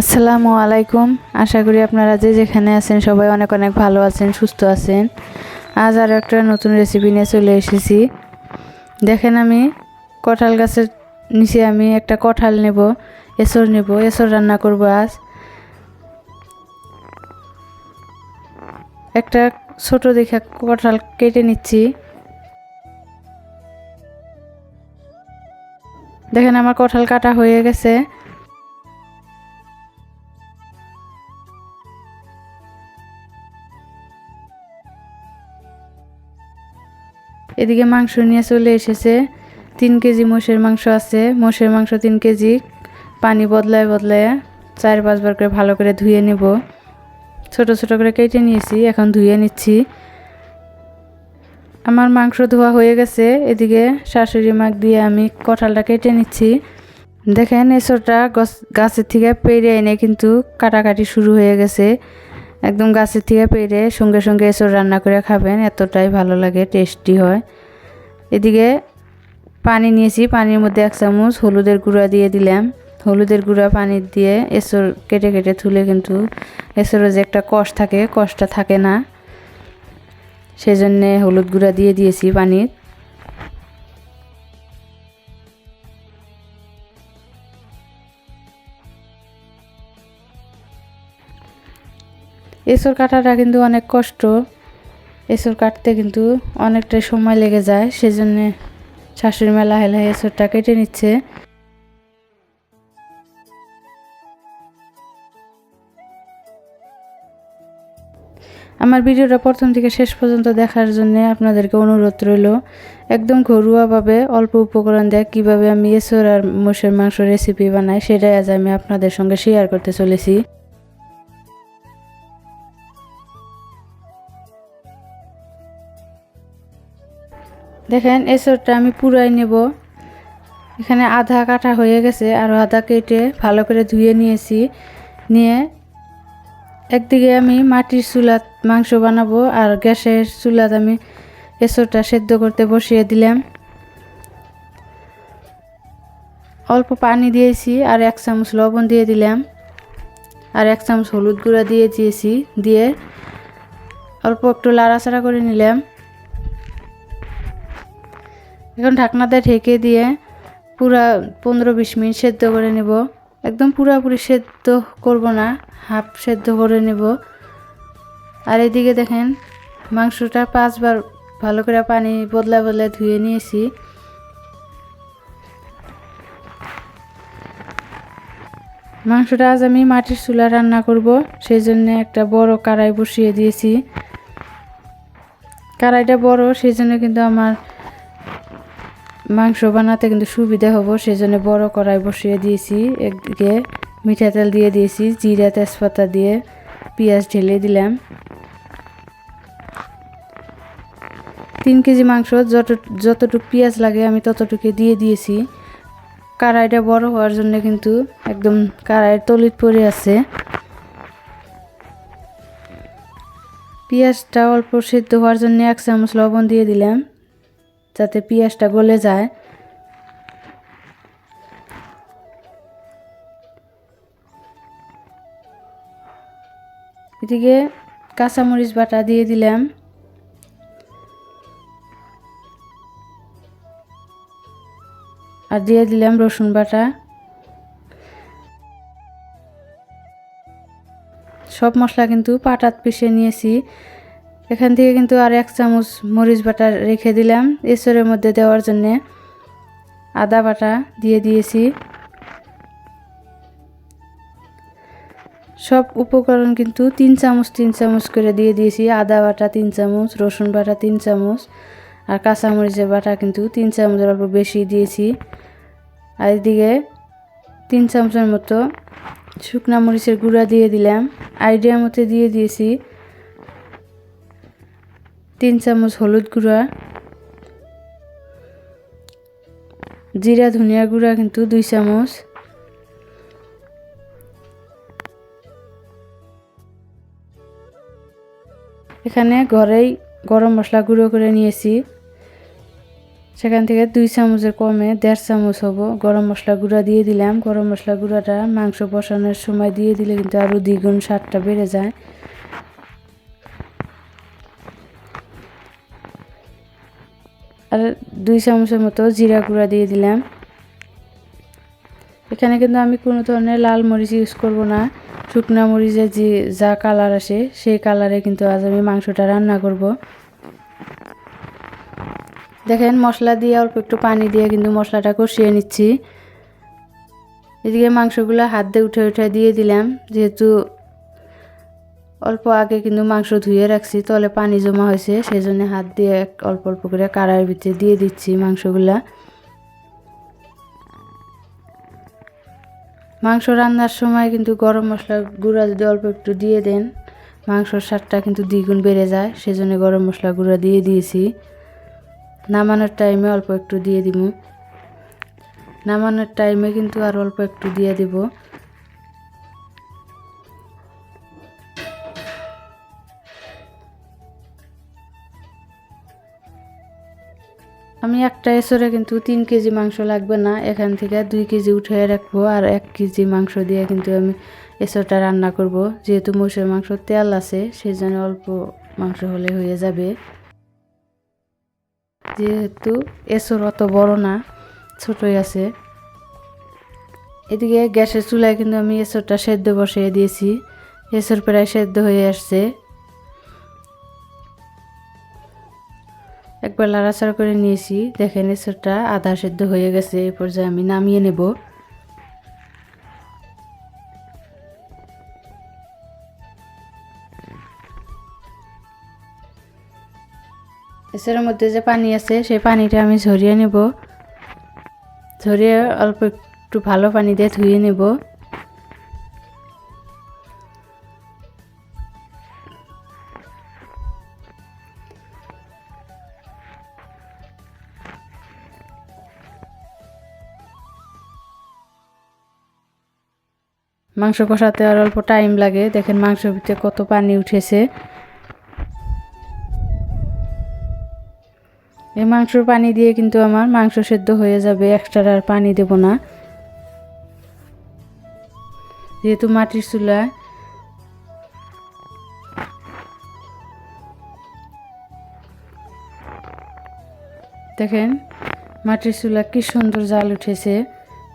আসসালামু আলাইকুম। আশা করি আপনারা যে যেখানে আছেন সবাই অনেক অনেক ভালো আছেন, সুস্থ আছেন। আজ আর একটা নতুন রেসিপি নিয়ে চলে এসেছি। দেখেন আমি কঁঠাল গাছের নিচে আমি একটা কঁঠাল নেব এসর নেব এসর রান্না করব আজ। একটা ছোট দেখে কঁঠাল কেটে নিচ্ছি। দেখেন আমার কঁঠাল কাটা হয়ে গেছে। এদিকে মাংস নিয়ে চলে এসেছে। তিন কেজি মোষের মাংস আছে। মোষের মাংস তিন কেজি। পানি বদলায় বদলায় চার পাঁচবার করে ভালো করে ধুয়ে নেব। ছোট ছোট করে কেটে নিয়েছি, এখন ধুয়ে নিচ্ছি। আমার মাংস ধোয়া হয়ে গেছে। এদিকে শাশুড়ি মাক দিয়ে আমি কঁঠালটা কেটে নিচ্ছি। দেখেন, এসরটা গাছের থেকে পেরে এনে কিন্তু কাটাকাটি শুরু হয়ে গেছে। একদম গাছের থেকে পেরে সঙ্গে সঙ্গে এসর রান্না করে খাবেন, এতটাই ভালো লাগে টেস্টি হয়। এদিকে পানি নিয়েছি, পানির মধ্যে এক চামচ হলুদের গুঁড়া দিয়ে দিলাম। হলুদের গুঁড়া পানি দিয়ে এসর কেটে কেটে তুলে কিন্তু এসরের যে একটা কষ থাকে, কষটা থাকে না। সেজন্যে হলুদ গুঁড়া দিয়ে দিয়েছি পানির। এসর কাটাটা কিন্তু অনেক কষ্ট। এসর কাটতে কিন্তু অনেকটাই সময় লেগে যায়, সেজন্য শাশুড়ি মেলা হেলা এসরটা কেটে নিচ্ছে। আমার ভিডিওটা প্রথম থেকে শেষ পর্যন্ত দেখার জন্য আপনাদেরকে অনুরোধ রইল, একদম ঘরোয়াভাবে অল্প উপকরণ দেয় কীভাবে আমি এসর আর মোষের মাংস রেসিপি বানাই, সেটাই আজ আমি আপনাদের সঙ্গে শেয়ার করতে চলেছি। দেখেন এসরটা আমি পুরাই নেব। এখানে আধা কাটা হয়ে গেছে, আর আধা কেটে ভালো করে ধুয়ে নিয়েছি। নিয়ে একদিকে আমি মাটির চুলাত মাংস বানাবো, আর গ্যাসের চুলাত আমি এসরটা সেদ্ধ করতে বসিয়ে দিলাম। অল্প পানি দিয়েছি, আর এক চামচ লবণ দিয়ে দিলাম। আর এক চামচ হলুদ গুঁড়া দিয়ে দিয়েছি, দিয়ে অল্প একটু লাড়াচাড়া করে নিলাম। এখন ঢাকনাতে ঢেকে দিয়ে পুরা পনেরো বিশ মিনিট সেদ্ধ করে নেব। একদম পুরাপুরি সেদ্ধ করব না, হাফ সেদ্ধ করে নেব। আর এদিকে দেখেন মাংসটা পাঁচবার ভালো করে পানি বদলা বদলা ধুয়ে নিয়েছি। মাংসটা আজ আমি মাটির চুলা রান্না করব সেই জন্য একটা বড় কড়াই বসিয়ে দিয়েছি। কড়াইটা বড় সেই জন্য কিন্তু আমার মাংস বানাতে কিন্তু সুবিধা হব সেই জন্য বড় কড়াই বসিয়ে দিয়েছি, একদিকে মিঠা তেল দিয়ে দিয়েছি, জিরা তেজপাতা দিয়ে পেঁয়াজ ঢেলে দিলাম। তিন কেজি মাংস, যত, যতটুকু পেঁয়াজ লাগে আমি ততটুকু দিয়ে দিয়েছি। কড়াইটা বড় হওয়ার জন্য কিন্তু একদম কড়াইয়ের তলিত পড়ে আছে। পেঁয়াজটা অল্প সিদ্ধ হওয়ার জন্য এক চামচ লবণ দিয়ে দিলাম। যাতে পেঁয়াজটা গলে যায়। এদিকে কাঁচামরিচ বাটা দিয়ে দিলাম। আর দিয়ে দিলাম রসুন বাটা। সব মশলা কিন্তু পাটাত পিষে নিয়েছি। এখান থেকে কিন্তু আর এক চামচ মরিচ বাটা রেখে দিলাম এসরের মধ্যে দেওয়ার জন্যে। আদা বাটা দিয়ে দিয়েছি। সব উপকরণ কিন্তু তিন চামচ তিন চামচ করে দিয়ে দিয়েছি। আদা বাটা তিন চামচ, রসুন বাটা তিন চামচ, আর কাঁচামরিচের বাটা কিন্তু তিন চামচের অল্প বেশি দিয়েছি। আর এদিকে তিন চামচের মতো শুকনা মরিচের গুঁড়া দিয়ে দিলাম। আইডিয়া মতো দিয়ে দিয়েছি তিন চামচ হলুদ গুঁড়া, জিরা ধনিয়া গুঁড়া কিন্তু দুই চামচ। এখানে ঘরেই গরম মশলা গুঁড়ো করে নিয়েছি। সেখান থেকে দুই চামচের কমে দেড় চামচ হব। গরম মশলা গুঁড়া দিয়ে দিলাম। গরম মশলা গুঁড়াটা মাংস বসানোর সময় দিয়ে দিলে কিন্তু আরও দ্বিগুণ স্বাদটা বেড়ে যায়। আর দুই চামচের মতো জিরা গুঁড়া দিয়ে দিলাম। এখানে কিন্তু আমি কোনো ধরনের লাল মরিচ ইউজ করব না। শুকনা মরিচের যে, যা কালার আসে, সেই কালারে কিন্তু আজ আমি মাংসটা রান্না করব। দেখেন, মশলা দিয়ে অল্প একটু পানি দিয়ে কিন্তু মশলাটা কষিয়ে নিচ্ছি। এদিকে মাংসগুলো হাত দিয়ে উঠে উঠে দিয়ে দিলাম। যেহেতু অল্প আগে কিন্তু মাংস ধুয়ে রাখছি, তলে পানি জমা হয়েছে সেই জন্য হাত দিয়ে অল্প অল্প করে কাড়ার ভিতরে দিয়ে দিচ্ছি মাংসগুলা। মাংস রান্নার সময় কিন্তু গরম মশলা গুঁড়া যদি অল্প একটু দিয়ে দেন, মাংসর স্বাদটা কিন্তু দ্বিগুণ বেড়ে যায়, সেজন্য গরম মশলা গুঁড়া দিয়ে দিয়েছি। নামানোর টাইমে অল্প একটু দিয়ে দিব। নামানোর টাইমে কিন্তু আর অল্প একটু দিয়ে দিব। আমি একটা এসরে কিন্তু তিন কেজি মাংস লাগবে না, এখান থেকে দুই কেজি উঠে রাখব আর এক কেজি মাংস দিয়ে কিন্তু আমি এসরটা রান্না করব। যেহেতু মোষের মাংস তেল আছে সেই জন্য অল্প মাংস হলে হয়ে যাবে। যেহেতু এসর অত বড় না, ছোটই আছে। এদিকে গ্যাসের চুলায় কিন্তু আমি এসরটা সেদ্ধ বসিয়ে দিয়েছি। এসর প্রায় সেদ্ধ হয়ে আসছে। একবার লাড়াচাড়া করে নিয়েছি। দেখেন, এসরটা আধা সেদ্ধ হয়ে গেছে এই পর্যায়ে আমি নামিয়ে নেব। এসের মধ্যে যে পানি আছে, সেই পানিটা আমি ঝরিয়ে নেব। ঝরিয়ে অল্প একটু ভালো পানি দিয়ে ধুয়ে নেব। মাংস কষাতে আর অল্প টাইম লাগে। দেখেন মাংসের ভিতরে কত পানি উঠেছে। এই মাংসর পানি দিয়ে কিন্তু আমার মাংস সেদ্ধ হয়ে যাবে। এক্সট্রা আর পানি দেব না। যেহেতু মাটির চুলায় দেখেন মাটির চুলা কি সুন্দর জাল উঠেছে।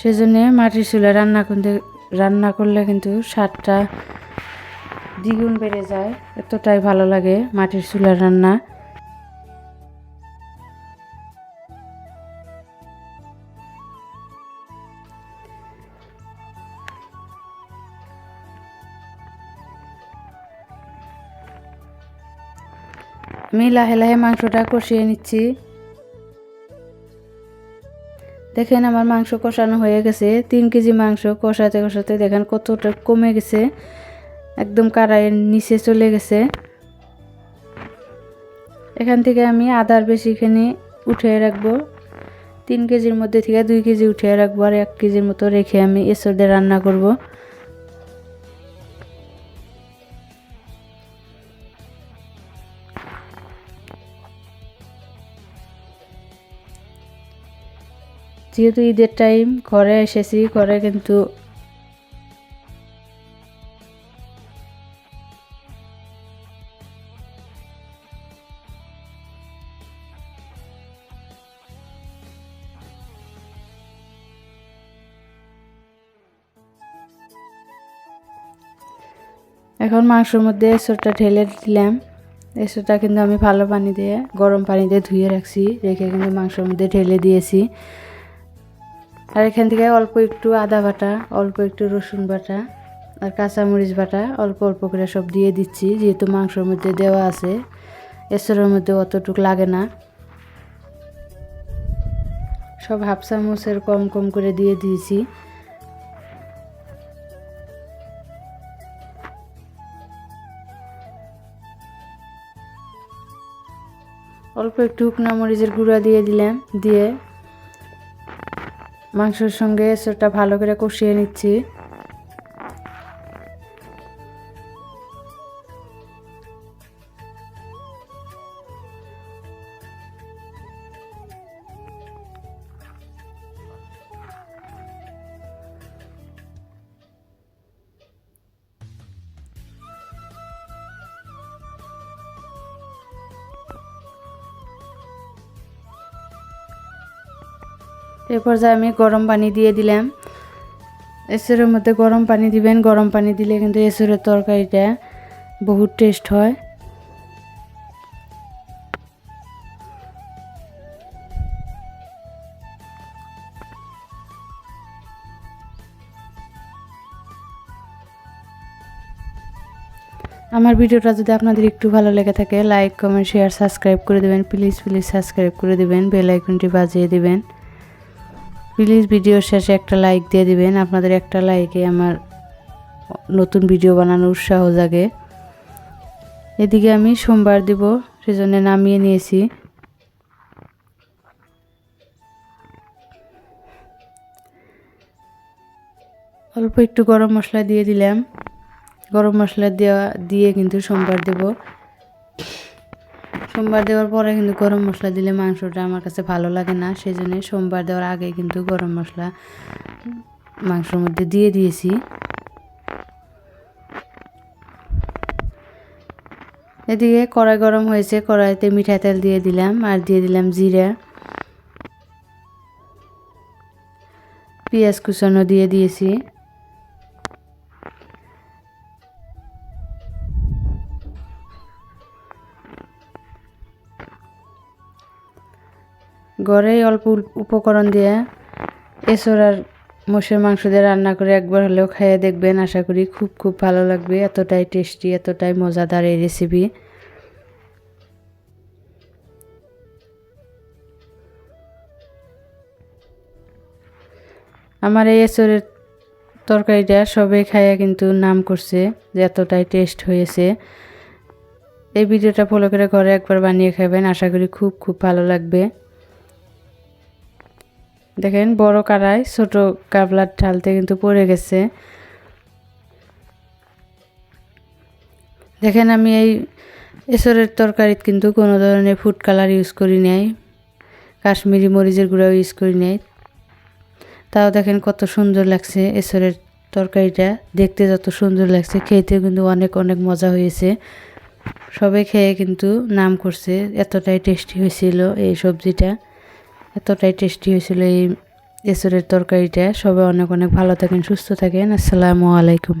সেজন্য মাটির চুলা রান্না করতে রান্না করলে কিন্তু স্বাদটা দ্বিগুণ বেড়ে যায়। এতটাই ভালো লাগে মাটির চুলার রান্না। আমি লাহে লাহে মাংসটা কষিয়ে নিচ্ছি। দেখেন আমার মাংস কষানো হয়ে গেছে। তিন কেজি মাংস কষাতে কষাতে দেখেন কতটা কমে গেছে। একদম কারাইয়ের নিচে চলে গেছে। এখান থেকে আমি আদার বেশিখানি উঠিয়ে রাখব। তিন কেজির মধ্যে থেকে দুই কেজি উঠিয়ে রাখব আর এক কেজির মতো রেখে আমি দিয়ে রান্না করব। যেহেতু ঈদের টাইম ঘরে এসেছি, ঘরে কিন্তু এখন মাংসের মধ্যে এসরটা ঢেলে দিলাম। এসরটা কিন্তু আমি ভালো পানি দিয়ে, গরম পানি দিয়ে ধুয়ে রাখছি, রেখে কিন্তু মাংসের মধ্যে ঢেলে দিয়েছি। আর এখান থেকে অল্প একটু আদা বাটা, অল্প একটু রসুন বাটা আর কাঁচামরিচ বাটা অল্প অল্প করে সব দিয়ে দিচ্ছি, যেহেতু মাংসের মধ্যে দেওয়া আছে। এসরের মধ্যে অতটুক লাগে না। সব হাফ চামচের কম কম করে দিয়ে দিয়েছি। অল্প একটু শুকনা মরিচের গুঁড়া দিয়ে দিলাম, দিয়ে মাংসের সঙ্গে সেটা ভালো করে কষিয়ে নিচ্ছি। এরপর যে আমি গরম পানি দিয়ে দিলাম। এসরের মধ্যে গরম পানি দিবেন, গরম পানি দিলে কিন্তু এসরের তরকারিটা বহুত টেস্ট হয়। আমার ভিডিওটা যদি আপনাদের একটু ভালো লেগে থাকে লাইক কমেন্ট শেয়ার সাবস্ক্রাইব করে দেবেন। প্লিজ প্লিজ সাবস্ক্রাইব করে দেবেন। বেল আইকনটি বাজিয়ে দেবেন। প্লিজ ভিডিওর শেষে একটা লাইক দিয়ে দিবেন। আপনাদের একটা লাইকে আমার নতুন ভিডিও বানানোর উৎসাহ জাগে। এদিকে আমি সোমবার দিব, সেজন্য নামিয়ে নিয়েছি। অল্প একটু গরম মশলা দিয়ে দিলাম। গরম মশলা দেওয়া, দিয়ে কিন্তু সোমবার দেব। সোমবার দেওয়ার পরে কিন্তু গরম মশলা দিলে মাংসটা আমার কাছে ভালো লাগে না সেই জন্য সোমবার দেওয়ার আগে কিন্তু গরম মশলা মাংসর মধ্যে দিয়ে দিয়েছি। এদিকে কড়াই গরম হয়েছে, কড়াইতে মিঠা তেল দিয়ে দিলাম আর দিয়ে দিলাম জিরা। পেঁয়াজ কুচানো দিয়ে দিয়েছি। ঘরেই অল্প উপকরণ দিয়ে এসর আর মোষের মাংস দিয়ে রান্না করে একবার হলেও খাইয়ে দেখবেন। আশা করি খুব খুব ভালো লাগবে। এতটাই টেস্টি, এতটাই মজাদার এই রেসিপি আমার এই এসরের তরকারিটা সবাই খাইয়া কিন্তু নাম করছে যে এতটাই টেস্ট হয়েছে। এই ভিডিওটা ফলো করে ঘরে একবার বানিয়ে খাবেন। আশা করি খুব খুব ভালো লাগবে। দেখেন বড় কারাই ছোট কাবলার ঢালতে কিন্তু পড়ে গেছে। দেখেন আমি এই এসরের তরকারিত কিন্তু কোনো ধরনের ফুড কালার ইউজ করি নাই। কাশ্মীরি মরিচের গুঁড়াও ইউজ করি নাই। তাও দেখেন কত সুন্দর লাগছে এসরের তরকারিটা। দেখতে যত সুন্দর লাগছে খেতে কিন্তু অনেক অনেক মজা হয়েছে। সবাই খেয়ে কিন্তু নাম করছে, এতটাই টেস্টি হয়েছিল এই সবজিটা। এতটাই টেস্টি হয়েছিল এই এসরের তরকারিটা। সবাই অনেক অনেক ভালো থাকেন, সুস্থ থাকেন। আসসালামু আলাইকুম।